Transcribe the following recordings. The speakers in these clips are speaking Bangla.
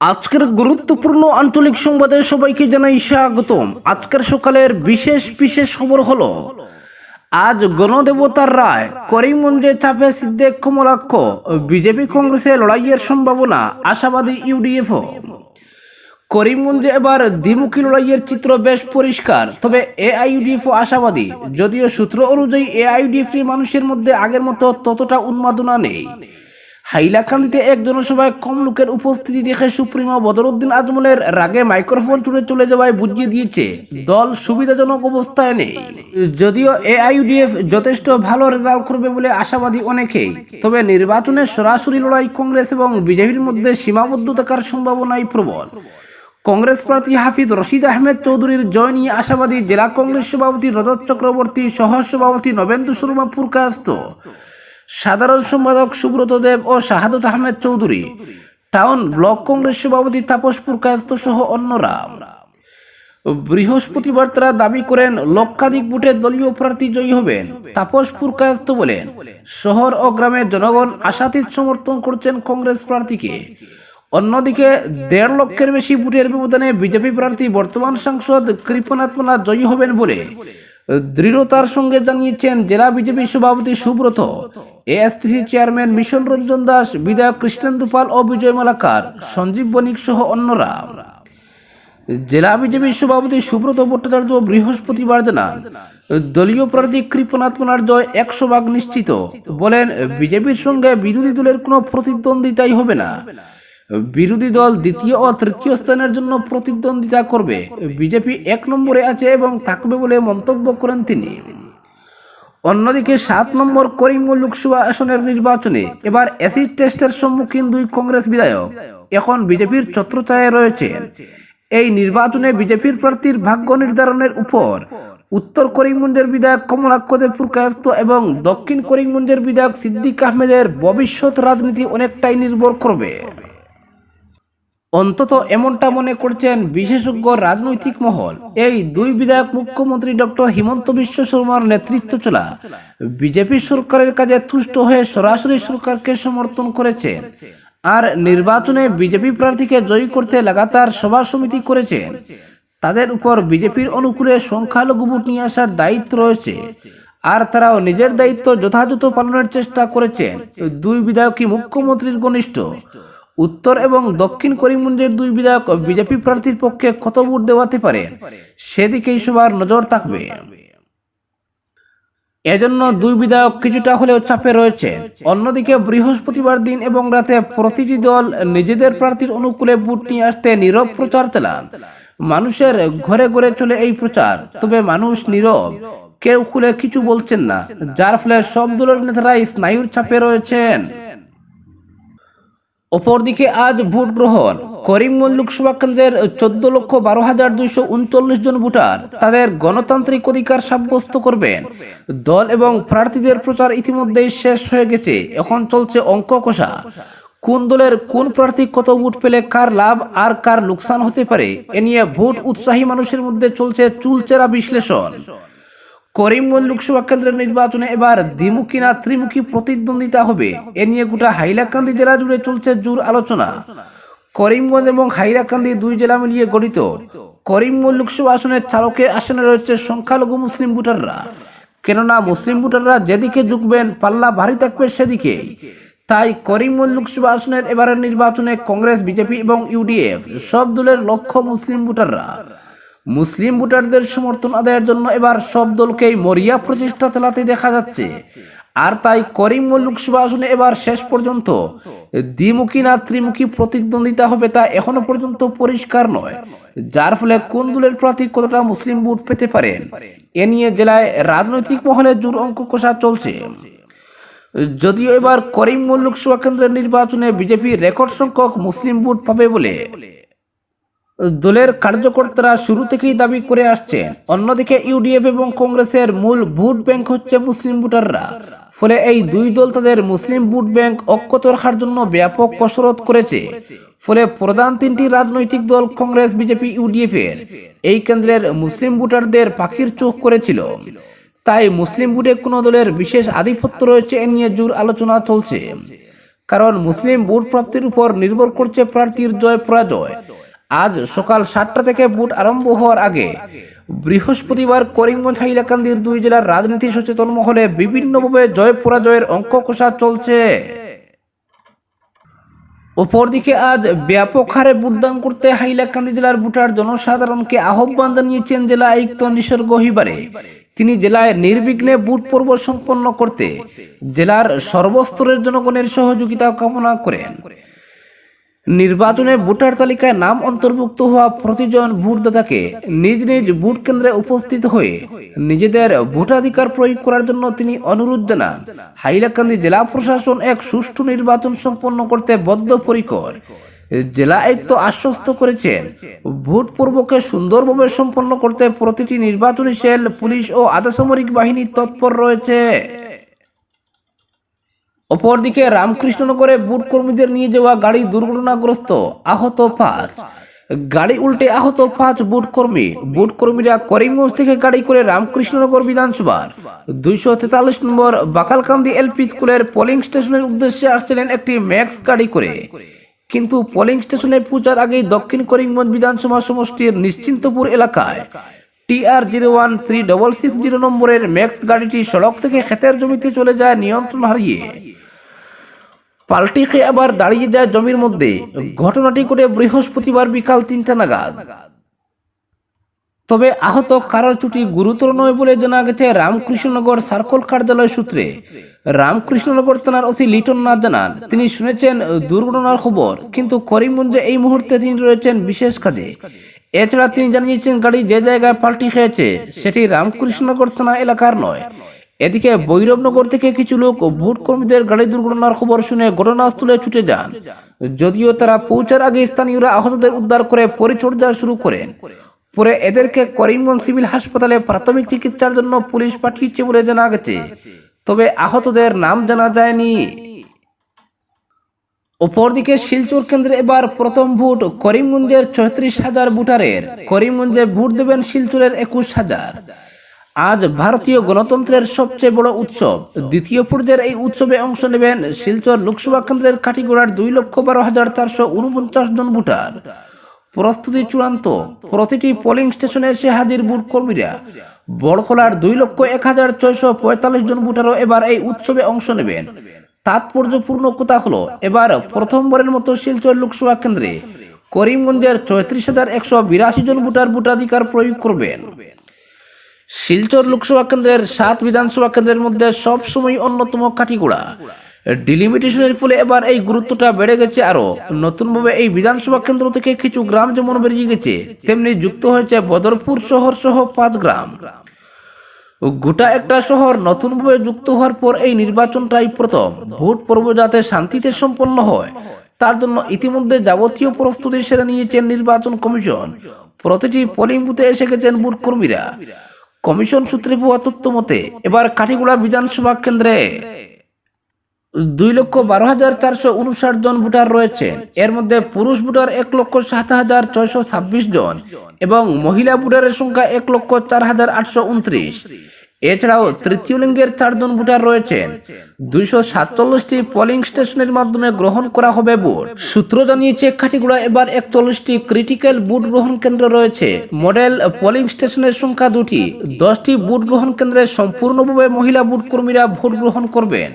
আজকের গুরুত্বপূর্ণ আঞ্চলিক সংবাদে সবাইকে জানাই স্বাগতম। আজকের সকালের বিশেষ বিশেষ খবর হলো, আজ গণদেবতার রায়, করিমগঞ্জে চাপে সিদ্দেক কমলাক্ষ, বিজেপি কংগ্রেসে লড়াইয়ের সম্ভাবনা, আশাবাদী ইউডিএফও। করিমগঞ্জে এবার দ্বিমুখী লড়াইয়ের চিত্র বেশ পরিষ্কার, তবে এআইইউডিএফও আশাবাদী। যদিও সূত্র অনুযায়ী এআইইউডিএফ মানুষের মধ্যে আগের মতো ততটা উন্মাদনা নেই। হাইলাকান্দিতে এক জনসভায় কম লোকের উপস্থিতি দেখে সুপ্রিমো বদরুদ্দিন আজমলের রাগে মাইক্রোফোন ছুড়ে চলে যাওয়ায় বুঝিয়ে দিয়েছে, দল সুবিধাজনক অবস্থায় নেই। যদিও এআইইউডিএফ যথেষ্ট ভালো রেজাল্ট করবে বলে আশাবাদী অনেকেই, তবে নির্বাচনে সরাসরি লড়াই কংগ্রেস এবং বিজেপির মধ্যে সীমাবদ্ধ থাকার সম্ভাবনাই প্রবল। কংগ্রেস প্রার্থী হাফিজ রশিদ আহমেদ চৌধুরীর জয় নিয়ে আশাবাদী জেলা কংগ্রেস সভাপতি রজত চক্রবর্তী সহ সভাপতি নবেন্দু শর্মা পুরকাস্ত। সাধারণ সম্পাদক সুব্রত দেব ও শাহাদুত আহমেদ চৌধুরী। টাউন ব্লক কংগ্রেস সভাপতি তাপস পুরকাস্ত সহ অন্যরা। বৃহস্পতিবার তারা দাবি করেন, লক্ষাধিক ভোটে দলীয় প্রার্থী জয়ী হবেন। তাপস পুরকাস্ত বলেন, শহর ও গ্রামের জনগণ আশাতীত সমর্থন করছেন কংগ্রেস প্রার্থীকে। অন্যদিকে, দেড় লক্ষের বেশি ভোটের ব্যবধানে বিজেপি প্রার্থী বর্তমান সাংসদ কৃপনাথ জয়ী হবেন বলে দৃঢ়তার সঙ্গে জানিয়েছেন জেলা বিজেপি সভাপতি সুব্রত। এএসটিসি চেয়ারম্যান মিশন রঞ্জন দাস, বিধায়ক কৃষ্ণেন্দু পাল ও বিজয় মালাকার, সঞ্জীব বণিক সহ অন্যরা। জেলা বিজেপি সভাপতি সুব্রত ভট্টাচার্য বৃহস্পতিবার জানান, দলীয় প্রার্থী কৃপনাথ মালার জয় একশো ভাগ নিশ্চিত। বলেন, বিজেপির সঙ্গে বিরোধী দলের কোনো প্রতিদ্বন্দ্বিতাই হবে না। বিরোধী দল দ্বিতীয় ও তৃতীয় স্থানের জন্য প্রতিদ্বন্দ্বিতা করবে। বিজেপি এক নম্বরে আছে এবং থাকবে বলে মন্তব্য করেন তিনি। অন্যদিকে সাত নম্বর করিমগঞ্জ লোকসভা আসনের নির্বাচনে এবার অ্যাসিড টেস্টের সম্মুখীন দুই কংগ্রেস বিধায়ক। এখন বিজেপির ছত্রছায়ায় রয়েছেন। এই নির্বাচনে বিজেপির প্রার্থীর ভাগ্য নির্ধারণের উপর উত্তর করিমগঞ্জের বিধায়ক কমলাক্ষদের পুরকায়স্ত এবং দক্ষিণ করিমগঞ্জের বিধায়ক সিদ্দিক আহমেদের ভবিষ্যৎ রাজনীতি অনেকটাই নির্ভর করবে। অন্তত এমনটা মনে করছেন বিশেষজ্ঞ রাজনৈতিক মহল। এই দুই বিধায়ক মুখ্যমন্ত্রী ডক্টর হিমন্ত বিশ্ব শর্মার নেতৃত্ব চলা বিজেপি সরকারের কাজে তুষ্ট হয়ে সরাসরি সরকারকে সমর্থন করেছেন। আর নির্বাচনে বিজেপি প্রার্থীকে জয়ী করতে লাগাতার সভা সমিতি করেছেন। তাদের উপর বিজেপির অনুকূলে সংখ্যালঘু ভোট নিয়ে আসার দায়িত্ব রয়েছে। আর তারাও নিজের দায়িত্ব যথাযথ পালনের চেষ্টা করেছেন। দুই বিধায়কই মুখ্যমন্ত্রীর ঘনিষ্ঠ। উত্তর এবং দক্ষিণ করিমগঞ্জের দুই বিধায়ক বিজেপি প্রার্থীর পক্ষে কত ভোট দেওয়াতে পারেন সেদিকেই সবার নজর থাকবে। এজন্য দুই বিধায়ক কিছুটা হলেও চাপে রয়েছেন অন্যদিকে বৃহস্পতিবার দিন এবং রাতে প্রতিটি দল নিজেদের প্রার্থীর অনুকূলে ভোট নিয়ে আসতে নীরব প্রচার চালান। মানুষের ঘরে ঘরে চলে এই প্রচার। তবে মানুষ নীরব। কেউ খুলে কিছু বলছেন না যার ফলে সব দলের নেতারাই স্নায়ুর চাপে রয়েছেন। অপরদিকে আজ ভোট গ্রহণ। করিমগঞ্জ লোকসভা কেন্দ্রের চোদ্দ লক্ষ বারো হাজার দুইশো উনচল্লিশ জন ভোটার তাদের গণতান্ত্রিক অধিকার সাব্যস্ত করবেন। দল এবং প্রার্থীদের প্রচার ইতিমধ্যেই শেষ হয়ে গেছে। এখন চলছে অঙ্ক কষা। কোন দলের কোন প্রার্থী কত ভোট পেলে কার লাভ আর কার লোকসান হতে পারে, এ নিয়ে ভোট উৎসাহী মানুষের মধ্যে চলছে চুলচেরা বিশ্লেষণ। করিমগঞ্জ লোকসভা কেন্দ্রের নির্বাচনে এবার দ্বিমুখী না ত্রিমুখী প্রতিদ্বন্দ্বিতা হবে। এ নিয়ে গোটা হাইলাকান্দি জেলা জুড়ে চলছে জোর আলোচনা। করিমগঞ্জ এবং হাইলাকান্দি দুই জেলা মিলিয়ে গঠিত। করিমগঞ্জ লোকসভা আসনের চালকে আসনে রয়েছে সংখ্যালঘু মুসলিম ভোটাররা। কেননা মুসলিম ভোটাররা যেদিকে ঝুঁকবেন, পাল্লা ভারী থাকবে সেদিকে। তাই করিমগঞ্জ লোকসভা আসনের এবারের নির্বাচনে কংগ্রেস, বিজেপি এবং ইউডিএফ সব দলের লক্ষ্য মুসলিম ভোটাররা। মুসলিম ভোটারদের সমর্থন আদায়ের জন্য এবার সব দলকেই মরিয়া প্রচেষ্টা চালাতে দেখা যাচ্ছে। আর তাই করিমগঞ্জ লোকসভা আসনে এবার শেষ পর্যন্ত দ্বিমুখী না ত্রিমুখী প্রতিদ্বন্দ্বিতা হবে তা এখনও পর্যন্ত পরিষ্কার নয়। যার ফলে কোন দলের প্রার্থী কতটা মুসলিম ভোট পেতে পারেন, এ নিয়ে জেলায় রাজনৈতিক মহলে জোর অঙ্ক কষা চলছে। যদিও এবার করিমগঞ্জ লোকসভা কেন্দ্রের নির্বাচনে বিজেপি রেকর্ড সংখ্যক মুসলিম ভোট পাবে বলে দলের কার্যকর্তারা শুরু থেকেই দাবি করে আসছেন অন্যদিকে ইউডিএফ এবং কংগ্রেসের মূল ভোট ব্যাংক হচ্ছে মুসলিম ভোটাররা। ফলে এই দুই দল তাদের মুসলিম ভোট ব্যাংক অক্ষত রাখার জন্য ব্যাপক কসরত করেছে। ফলে প্রধান তিনটি রাজনৈতিক দল কংগ্রেস, বিজেপি, ইউডিএফ এর। এই কেন্দ্রের মুসলিম ভোটারদের পাখির চোখ করেছিল তাই মুসলিম ভোটে কোনো দলের বিশেষ আধিপত্য রয়েছে এ নিয়ে জোর আলোচনা চলছে। কারণ মুসলিম ভোট প্রাপ্তির উপর নির্ভর করছে প্রার্থীর জয় পরাজয় আজ সকাল সাতটা থেকে ভোট আরম্ভ হওয়ার আগে বৃহস্পতিবার করিমগঞ্জ হাইলাকান্দির দুই জেলার রাজনীতি সচেতন মহলে বিভিন্নভাবে জয় পরাজয়ের অঙ্ক কষা চলছে। অপরদিকে আজ ব্যাপক হারে ভোটদান করতে হাইলাকান্দি জেলার ভোটার জনসাধারণকে আহ্বান জানিয়েছেন জেলা আয়ুক্ত নিসর্গ হিবারে। তিনি জেলায় নির্বিঘ্নে ভোট পর্ব সম্পন্ন করতে জেলার সর্বস্তরের জনগণের সহযোগিতা কামনা করেন। নির্বাচনে ভোটার তালিকায় নাম অন্তর্ভুক্ত হওয়া প্রতিজন ভোটদাতাকে নিজ নিজ ভোট কেন্দ্রে উপস্থিত হয়ে নিজেদের ভোটাধিকার প্রয়োগ করার জন্য তিনি অনুরোধ জানান। হাইলাকান্দি জেলা প্রশাসন এক সুষ্ঠু নির্বাচন সম্পন্ন করতে বদ্ধপরিকর। জেলা আয়ুক্ত আশ্বস্ত করেছেন, ভোট পর্বকে সুন্দরভাবে সম্পন্ন করতে প্রতিটি নির্বাচনী সেল, পুলিশ ও আধাসামরিক বাহিনী তৎপর রয়েছে। অপরদিকে রামকৃষ্ণনগরে বুট কর্মীদের নিয়ে যাওয়া গাড়ি দুর্ঘটনাগ্রস্ত আহত পাঁচ। গাড়ি উল্টে আহত পাঁচ বুট কর্মী বুট কর্মীরা করিমগঞ্জ থেকে গাড়ি করে রামকৃষ্ণনগর বিধানসভার। দুইশো তেতাল্লিশ নম্বর বাকালকান্দি এলপি স্কুলের পোলিং স্টেশনের উদ্দেশ্যে আসছিলেন একটি ম্যাক্স গাড়ি করে। কিন্তু পোলিং স্টেশনে পূজার আগেই দক্ষিণ করিমগঞ্জ বিধানসভা সমষ্টির নিশ্চিন্তপুর এলাকায় TR zero one three double six zero নম্বরের ম্যাক্স গাড়িটি সড়ক থেকে ক্ষেতের জমিতে চলে যায়, নিয়ন্ত্রণ হারিয়ে। পাল্টি খেয়ে আবার দাঁড়িয়ে যায় জমির মধ্যে। ঘটনাটি ঘটে বৃহস্পতিবার বিকাল তিনটা নাগাদ। তবে আহত কারোর চুটি গুরুতর নয় বলে জানা গেছে রামকৃষ্ণনগর সার্কল কার্যালয় সূত্রে। রামকৃষ্ণনগর থানার ওসি লিটন নাথ জানান, তিনি শুনেছেন দুর্ঘটনার খবর, কিন্তু করিমগঞ্জে এই মুহূর্তে তিনি রয়েছেন বিশেষ কাজে। এছাড়া তিনি জানিয়েছেন, গাড়ি যে জায়গায় পাল্টি খেয়েছে, সেটি রামকৃষ্ণনগর থানা এলাকার নয়। এদিকে বৈরবনগর থেকে কিছু লোক ভোট কর্মীদের গাড়ি দুর্ঘটনার খবর শুনে ঘটনাস্থলে ছুটে যান। যদিও তারা পৌঁছার আগে স্থানীয়রা আহতদের উদ্ধার করে পরিচর্যা শুরু করেন। পরে এদেরকে করিমগঞ্জ সিভিল হাসপাতালে প্রাথমিক চিকিৎসার জন্য পুলিশ পাঠিয়েছে বলে জানা গেছে। তবে আহতদের নাম জানা যায়নি। অপরদিকে শিলচর কেন্দ্রে এবার প্রথম ভোট করিমগঞ্জের চৌত্রিশ হাজার ভোটারের। করিমগঞ্জে ভোট দেবেন শিলচরের একুশ হাজার। আজ ভারতীয় গণতন্ত্রের সবচেয়ে বড় উৎসব। দ্বিতীয় পর্যায়ের এই উৎসবে অংশ নেবেন শিলচর লোকসভা কেন্দ্রের কাটিগড়ার দুই লক্ষ বারো হাজার চারশো উনপঞ্চাশ জন ভোটার। প্রস্তুতি চূড়ান্ত। প্রতিটি পোলিং স্টেশনে এসে হাজির ভোট কর্মীরা। বড়খোলার দুই লক্ষ এক হাজার ছয়শো পঁয়তাল্লিশ জন ভোটারও এবার এই উৎসবে অংশ নেবেন। তাৎপর্যপূর্ণ কথা হলো, এবার প্রথমবারের মতো শিলচর লোকসভা কেন্দ্রে করিমগঞ্জের চৌত্রিশ হাজার একশো বিরাশি জন ভোটার ভোটাধিকার প্রয়োগ করবেন। শিলচর লোকসভা কেন্দ্রের সাত বিধানসভা কেন্দ্রের মধ্যে সবসময় অন্যতম কাঠিগোড়া। ডিলিমিটেশনের ফলে এবার এই গুরুত্বটা বেড়ে গেছে আরও নতুনভাবে এই বিধানসভা কেন্দ্র থেকে কিছু গ্রাম যেমন বেরিয়ে গেছে, তেমনি যুক্ত হয়েছে বদরপুর শহর সহ পাঁচ গ্রাম। গোটা একটা শহর নতুনভাবে যুক্ত হওয়ার পর এই নির্বাচনটাই প্রথম। ভোট পর্ব যাতে শান্তিতে সম্পন্ন হয়, তার জন্য ইতিমধ্যে যাবতীয় প্রস্তুতি সেরে নিয়েছেন নির্বাচন কমিশন। প্রতিটি পোলিং বুথে এসে গেছেন ভোট কর্মীরা। কমিশন সূত্রে পাওয়া তথ্য মতে, এবার কাঠিগুড়া বিধানসভা কেন্দ্রে দুই লক্ষ বারো হাজার চারশো উনষাট জন ভোটার রয়েছেন। এর মধ্যে পুরুষ ভোটার এক লক্ষ সাত হাজার ছয়শো ছাব্বিশ জন এবং মহিলা ভোটারের সংখ্যা এক লক্ষ চার হাজার আটশো উনত্রিশ। এছাড়াও তৃতীয় লিঙ্গের চারজন ভোটার রয়েছেন দুইশো সাতচল্লিশটি পোলিং স্টেশনের মাধ্যমে গ্রহণ করা হবে ভোট। সূত্র জানিয়েছে, খাটিগুড়া এবার একচল্লিশটি ক্রিটিক্যাল বুট গ্রহণ কেন্দ্র রয়েছে। মডেল পোলিং স্টেশনের সংখ্যা দুটি। দশটি বুট গ্রহণ কেন্দ্রে সম্পূর্ণভাবে মহিলা বুট কর্মীরা ভোট গ্রহণ করবেন।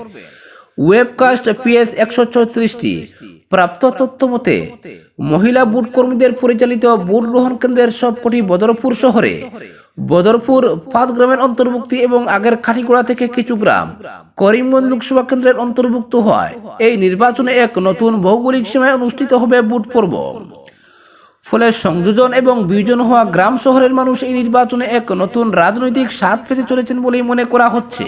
ওয়েবকাস্ট পিএস একশো চৌত্রিশটি প্রাপ্ত তথ্য মতে, মহিলা বুট কর্মীদের পরিচালিত বুট গ্রহণ কেন্দ্রের সবকটি বদরপুর শহরে বদরপুর, পাঁচ গ্রামের অন্তর্ভুক্তি এবং আগের খাটিগোড়া থেকে কিছু গ্রাম করিমগঞ্জ লোকসভা কেন্দ্রের অন্তর্ভুক্ত হয়। এই নির্বাচনে এক নতুন ভৌগোলিক সীমায় অনুষ্ঠিত হবে বুট পর্ব। ফলে সংযোজন এবং বিয়োজন হওয়া গ্রাম শহরের মানুষ এই নির্বাচনে এক নতুন রাজনৈতিক স্বাদ পেতে চলেছেন বলেই মনে করা হচ্ছে।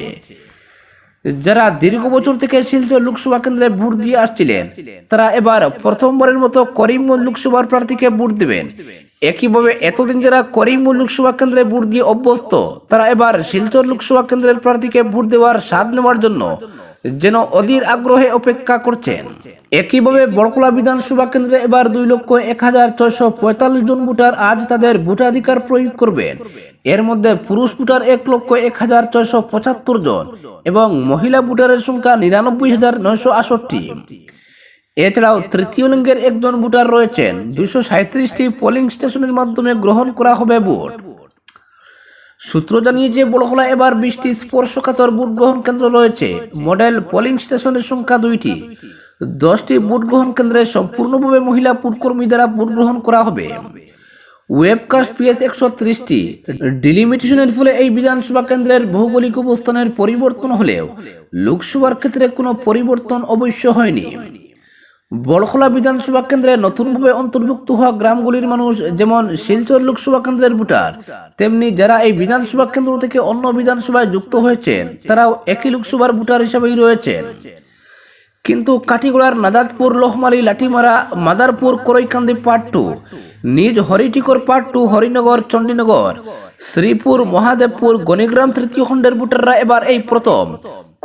যারা দীর্ঘ বছর থেকে শিলচর লোকসভা কেন্দ্রে ভোট দিয়ে আসছিলেন, তারা এবার প্রথমবারের মতো করিমগঞ্জ লোকসভার প্রার্থীকে ভোট দেবেন। একইভাবে এতদিন যারা করিমগঞ্জ লোকসভা কেন্দ্রে ভোট দিয়ে অভ্যস্ত, তারা এবার শিলচর লোকসভা কেন্দ্রের প্রার্থীকে ভোট দেওয়ার স্বাদ নেওয়ার জন্য যেন অধীর আগ্রহে অপেক্ষা করছেন। একইভাবে বড়কলা বিধানসভা কেন্দ্রে এবার দুই লক্ষ এক হাজার ছয়শো পঁয়তাল্লিশ জন ভোটার আজ তাদের ভোটাধিকার প্রয়োগ করবেন এর মধ্যে পুরুষ ভোটার এক লক্ষ এক হাজার ছয়শো পঁচাত্তর জন এবং মহিলা ভোটারের সংখ্যা নিরানব্বই হাজার নয়শো আষট্টি এছাড়াও তৃতীয় লিঙ্গের একজন ভোটার রয়েছেন। দুইশো সাঁত্রিশটি পোলিং স্টেশনের মাধ্যমে গ্রহণ করা হবে ভোট। সূত্র জানিয়েছে, বড়খলা এবার বিশটি স্পর্শকাতর ভোট গ্রহণ কেন্দ্র রয়েছে। মডেল পোলিং স্টেশনের সংখ্যা দুইটি। দশটি ভোট গ্রহণ কেন্দ্রে সম্পূর্ণভাবে মহিলা ভোটকর্মী দ্বারা ভোট গ্রহণ করা হবে। ওয়েবকাস্ট পিএস একশো ত্রিশটি। ডিলিমিটেশনের ফলে এই বিধানসভা কেন্দ্রের ভৌগোলিক অবস্থানের পরিবর্তন হলেও লোকসভার ক্ষেত্রে কোনো পরিবর্তন অবশ্য হয়নি। বড়খলা বিধানসভা কেন্দ্রে নতুনভাবে অন্তর্ভুক্ত হওয়া গ্রামগুলির মানুষ যেমন শিলচর লোকসভা কেন্দ্রের ভোটার, তেমনি যারা এই বিধানসভা কেন্দ্র থেকে অন্য বিধানসভায় যুক্ত হয়েছেন, তারাও একই লোকসভার ভোটার হিসেবেই রয়েছেন। কিন্তু কাটিগড়ার নাজাদপুর লোহমালি লাঠিমারা, মাদারপুর করৈকান্দি পার্ট টু, নিজ হরিটিকর পার্ট টু হরিনগর, চণ্ডীনগর, শ্রীপুর, মহাদেবপুর, গণিগ্রাম তৃতীয় খণ্ডের ভোটাররা এবার এই প্রথম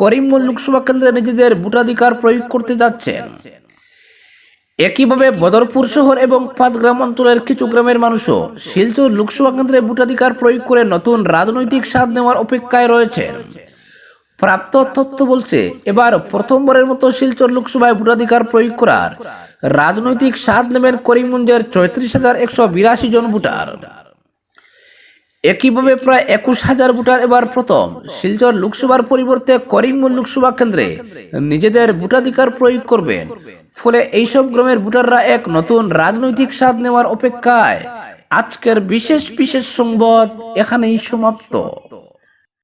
করিমগঞ্জ লোকসভা কেন্দ্রে নিজেদের ভোটাধিকার প্রয়োগ করতে যাচ্ছেন। একইভাবে বদরপুর শহর এবং পাঁচগ্রাম অঞ্চলের কিছু গ্রামের মানুষও শিলচর লোকসভা কেন্দ্রে ভোটাধিকার প্রয়োগ করে নতুন রাজনৈতিক স্বাদ নেওয়ার অপেক্ষায় রয়েছে প্রাপ্ত তথ্য বলছে, এবার প্রথমবারের মতো শিলচর লোকসভায় ভোটাধিকার প্রয়োগ করার রাজনৈতিক স্বাদ নেবেন করিমগঞ্জের চৌত্রিশ হাজার একশো বিরাশি জন ভোটার। একইভাবে প্রায় একুশ হাজার ভোটার এবার প্রথম। শিলচর লোকসভার পরিবর্তে করিমগঞ্জ লোকসভা কেন্দ্রে নিজেদের ভোটাধিকার প্রয়োগ করবেন। ফলে এইসব গ্রামের ভোটাররা এক নতুন রাজনৈতিক স্বাদ নেওয়ার অপেক্ষায়। আজকের বিশেষ বিশেষ সংবাদ এখানেই সমাপ্ত।